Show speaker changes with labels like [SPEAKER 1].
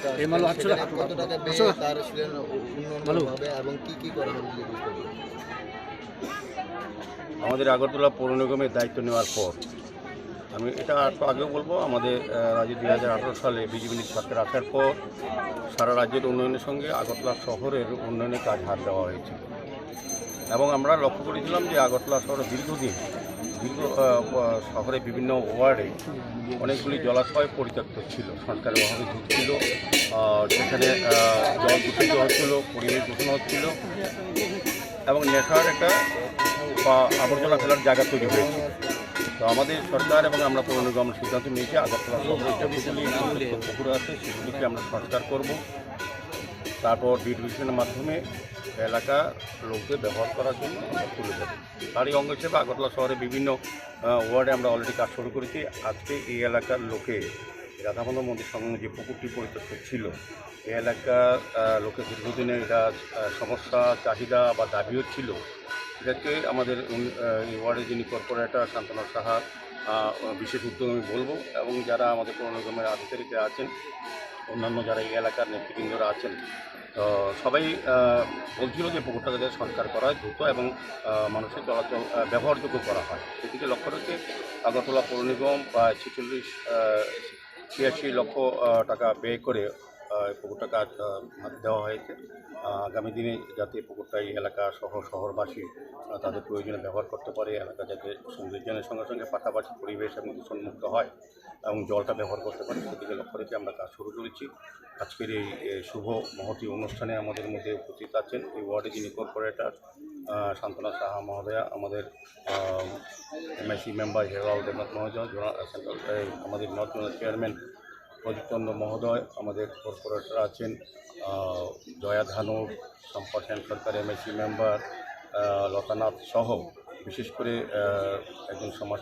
[SPEAKER 1] কত টাকা
[SPEAKER 2] আটশো টাকা।
[SPEAKER 1] তার ছিলেন উন্নয়ন হবে এবং কি কি করা হবে যদি বুঝতে পারি।
[SPEAKER 3] আমাদের আগরতলা পৌর নিগমের দায়িত্ব নেওয়ার পর আমি এটা একটু আগেও বলব আমাদের রাজ্যে দুই হাজার আঠারো সালে বিজেপি সরকার আসার পর সারা রাজ্যের উন্নয়নের সঙ্গে আগরতলা শহরের উন্নয়নের কাজ হাত দেওয়া হয়েছে এবং আমরা লক্ষ্য করেছিলাম যে আগরতলা শহরে দীর্ঘদিন আহ, শহরে বিভিন্ন ওয়ার্ডে অনেকগুলি জলাশয় পরিত্যক্ত ছিল। সংস্কারের অভাবে ছিল সেখানে জল দূষিত হচ্ছিল পরিবেশ দূষণ হচ্ছিল এবং নেশার একটা বা আবর্জনা ফেলার জায়গা তৈরি হয়েছে। তো আমাদের সরকার এবং আমরা পৌর নিগম সিদ্ধান্ত নিয়েছি আগরতলা পুকুর আছে সেগুলিকে আমরা সংস্কার করব। তারপর ডিভিশনের মাধ্যমে এলাকা লোকদের ব্যবহার করার জন্য আমরা তুলে দেবো তারই অঙ্গ হিসেবে আগরতলা শহরে বিভিন্ন ওয়ার্ডে আমরা অলরেডি কাজ শুরু করেছি। আজকে এই এলাকার লোকে রাধাবন্ধ মন্দির সংলগ্ন যে পুকুরটি পরিত্যক্ত ছিল, এই এলাকার লোকের দীর্ঘদিনের এটা সমস্যা, চাহিদা বা দাবিও ছিল। এটাকে আমাদের ওয়ার্ডের যিনি কর্পোরেটর শান্তনা সাহা বিশেষ উদ্যোগ আমি বলব এবং যারা আমাদের পৌর নিগমের আধিকারিকরা আছেন অন্যান্য যারা এই এলাকার নেতৃবৃন্দরা আছেন, তো সবাই বলছিল যে পুকুরটাকে যাতে সংস্কার করা হয় দ্রুত এবং মানুষের চলাচল ব্যবহারযোগ্য করা হয়। সেদিকে লক্ষ্য রেখে আগরতলা পৌর নিগম প্রায় ছেচল্লিশ ছিয়াশি লক্ষ টাকা ব্যয় করে পুকুরটা কাজ দেওয়া হয়েছে। আগামী দিনে যাতে পুকুরটা এই এলাকা সহ শহরবাসী তাদের প্রয়োজনে ব্যবহার করতে পারে এলাকা যাতে সৌন্দর্যের সঙ্গে সঙ্গে পাশাপাশি পরিবেশ এবং দূষণমুক্ত হয় এবং জলটা ব্যবহার করতে পারে সেদিকে লক্ষ্য রেখে আমরা কাজ শুরু করেছি। আজকের এই শুভ মহতি অনুষ্ঠানে আমাদের মধ্যে উপস্থিত আছেন এই ওয়ার্ডে যিনি কর্পোরেটর শান্তনা সাহা মহোদয়া আমাদের এমআইসি মেম্বার হেরাল দেবনাথ মহোদয় জোনা- সেন্ট্রাল এই, আমাদের নর্থ চেয়ারম্যান প্রদীপ মহোদয়, আমাদের কর্পোরেটর আছেন জয়া ধানুর সম্পদ সেন সরকার এমএসি মেম্বার লতানাথ সহ, বিশেষ করে একজন সমাজ